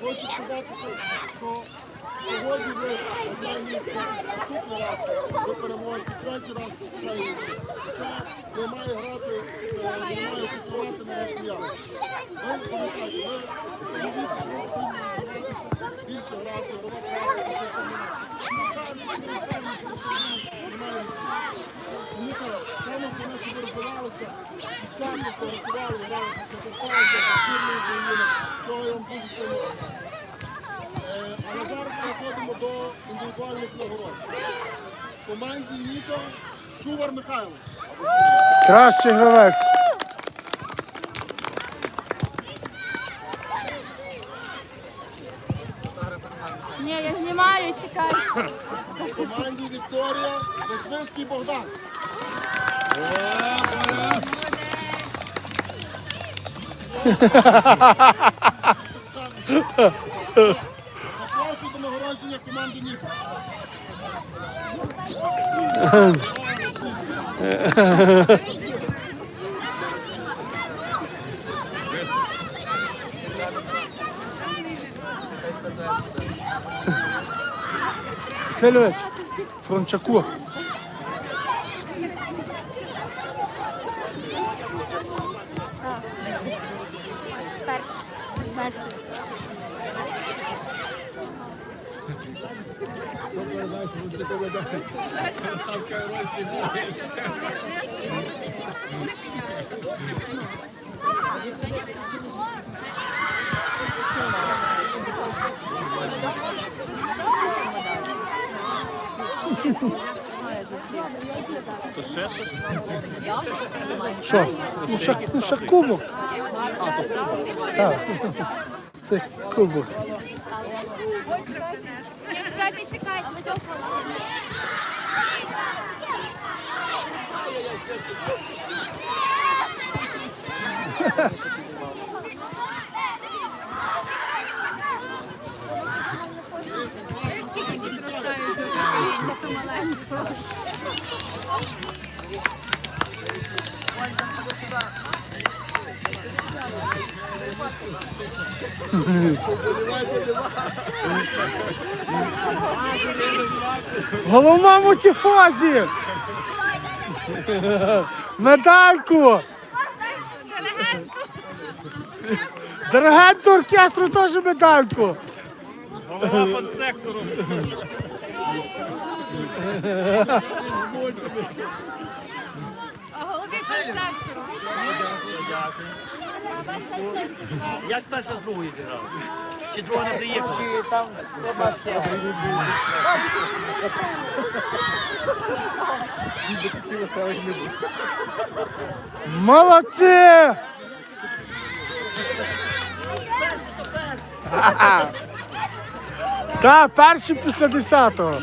Хочу сказати, що, що сьогодні ви одне місце наступний раз ви переможці, третій раз шаїться. Це не має грати, е, не має конкурувати на росіян. Ви пам'ятаєте, ви дивіться, що ви сильно займаєтеся, більше грати, робити грати, це саме. Тому що саме тому, що ви України, я вам дуже сильно. Але зараз переходимо до індивідуальних нагород. В команді Ніко Шувар Михайло. Кращий гравець. Ні, я знімаю, чекай. В команді Вікторія Весневський Богдан. Запрошую до нагородження команди Ніко. Васильович, Фрончаку. Що? Ну, ще, ну, ще кубок. Так. Це кубок. Чекайте, чекайте. ми цього Головна мультифазі. Медальку. Диригенту оркестру теж медальку. Голова фансектору. А голові концертору. Як перша з другою зіграла? Чи друга не приїхала? Молодці! Так, перші після 10-го.